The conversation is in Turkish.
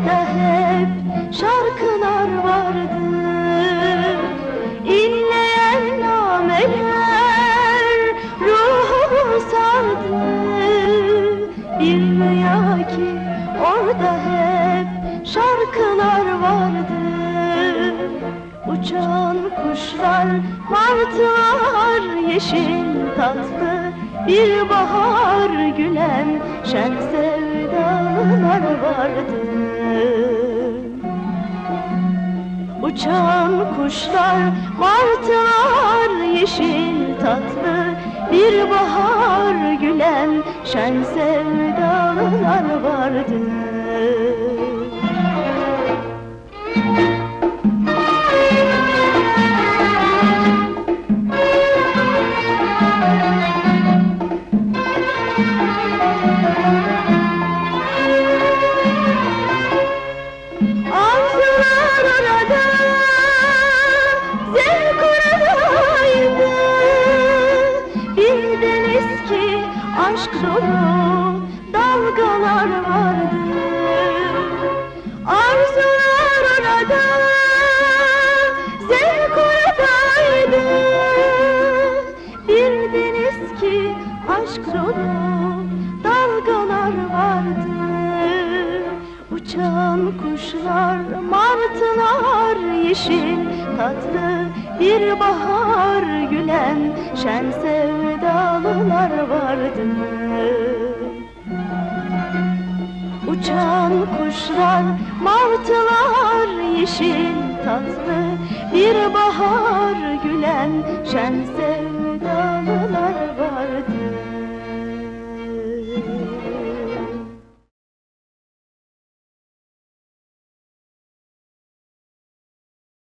orada hep şarkılar vardı. İnleyen nameler ruhumu sardı. Bir rüya ki orada hep şarkılar vardı. Uçan kuşlar, martılar, yeşil tatlı Bir bahar gülen şen sevdalar vardı Uçan kuşlar, martılar, yeşil tatlı Bir bahar gülen şen sevdalar vardı. Arzular dolu dalgalar vardı. Arzular orada, zevk oradaydı Bir deniz ki aşk dolu Uçan kuşlar, martılar, yeşil tatlı bir bahar gülen şen sevdalılar vardı. Uçan kuşlar, martılar, yeşil tatlı bir bahar gülen şen sevdalılar